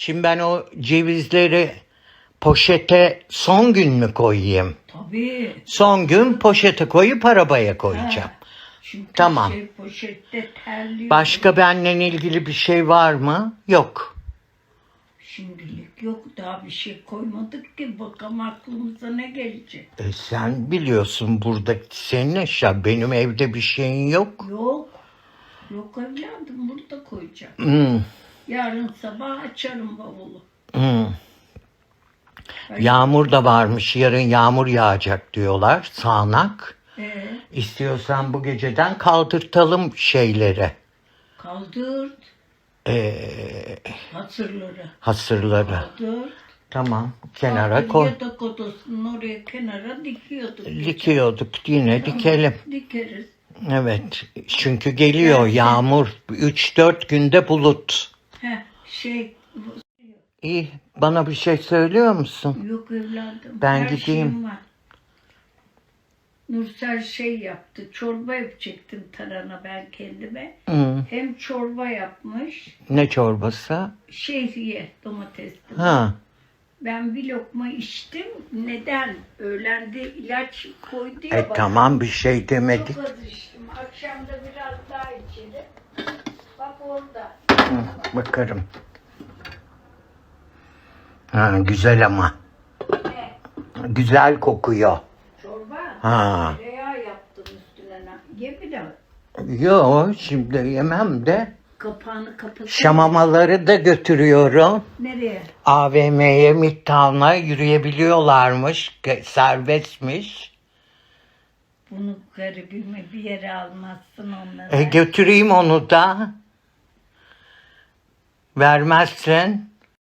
Şimdi ben o cevizleri poşete son gün mü koyayım? Tabii. Son gün poşete koyup arabaya koyacağım. Ha. Çünkü Tamam. şey poşette terliyor. Başka benimle ilgili bir şey var mı? Yok. Şimdilik yok daha bir şey koymadık ki bakalım aklımıza ne gelecek. E sen biliyorsun burada senin eşya. Benim evde bir şeyin yok. Yok. Yok evladım burada koyacağım. Hmm, Yarın sabah açarım bavulu. hmm. Yağmur da varmış. Yarın yağmur yağacak diyorlar. Sağanak. Ee, İstiyorsan bu geceden kaldırtalım şeyleri. kaldır Ee, hasırları. hasırları. Kaldır. Tamam. Kenara Kaldır, koy. Yatak odasının oraya kenara dikiyorduk. Dikiyorduk. Yine dikelim. Dikeriz. Evet. Çünkü geliyor yağmur. 3-4 günde bulut. Şey İyi. Bana bir şey söylüyor musun? yok evladım. Ben Her gideyim. şeyim var. Nursel şey yaptı. Çorba yapacaktım tarhana ben kendime. Hı. Hem çorba yapmış. Ne çorbası? Şehriye domatesli. Ha. Ben bir lokma içtim. Neden? Öğlende ilaç koydu ya E bana. tamam bir şey demedik. Çok az içtim. Akşam da biraz daha içelim. Bak orada. Hı, bakarım. Ha, güzel ama. Ne? Güzel kokuyor. Çorba. Ha. Tereyağı yaptım üstüne. Ye bir de Yo şimdi yemem de. kapağını kapatın. Şamamaları da götürüyorum. Nereye? AVM'ye, Midtown'a yürüyebiliyorlarmış. Serbestmiş. Bunu garibime bir yere almazsın onları. E götüreyim onu da. Vermezsin.